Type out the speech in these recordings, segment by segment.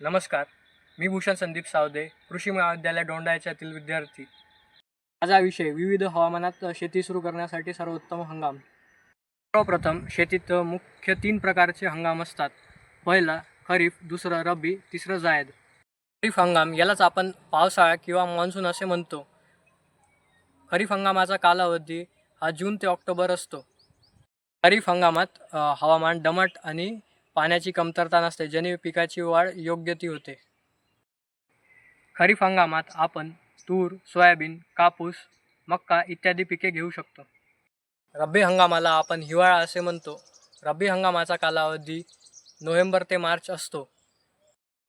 नमस्कार मी भूषण संदीप सावदे कृषी महाविद्यालय डोंडायच्यातील विद्यार्थी. माझा विषय विविध हवामानात शेती सुरू करण्यासाठी सर्वोत्तम हंगाम. सर्वप्रथम शेतीत मुख्य तीन प्रकारचे हंगाम असतात. पहिला खरीप दुसरं रब्बी तिसरं जायद. खरीप हंगाम यालाच आपण पावसाळा किंवा मान्सून असे म्हणतो. खरीप हंगामाचा कालावधी हा जून ते ऑक्टोबर असतो. खरीप हंगामात हवामान दमट आणि पाण्याची कमतरता नसते ज्याने पिकाची वाढ योग्य ती होते. खरीप हंगामात आपण तूर सोयाबीन कापूस मक्का इत्यादी पिके घेऊ शकतो. रब्बी हंगामाला आपण हिवाळा असे म्हणतो. रब्बी हंगामाचा कालावधी नोव्हेंबर ते मार्च असतो.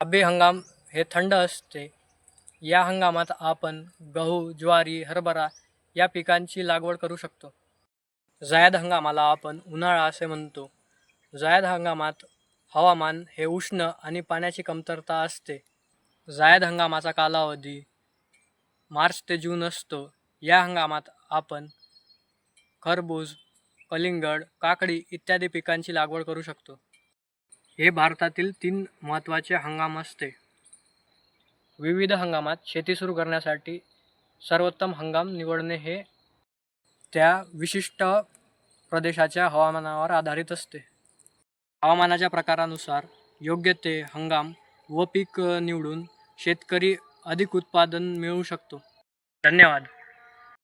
रब्बी हंगाम हे थंड असते. या हंगामात आपण गहू ज्वारी हरभरा या पिकांची लागवड करू शकतो. जायद हंगामाला आपण उन्हाळा असे म्हणतो. जायद हंगामात हवामान हे उष्ण आणि पाण्याची कमतरता असते. जायद हंगामाचा कालावधी मार्च ते जून असतो. या हंगामात आपण खरबूज कलिंगड काकडी इत्यादी पिकांची लागवड करू शकतो. हे भारतातील तीन महत्त्वाचे हंगाम असते. विविध हंगामात शेती सुरू करण्यासाठी सर्वोत्तम हंगाम निवडणे हे त्या विशिष्ट प्रदेशाच्या हवामानावर आधारित असते. हवामानाच्या प्रकारानुसार योग्य ते हंगाम व पीक निवडून शेतकरी अधिक उत्पादन मिळवू शकतो. धन्यवाद.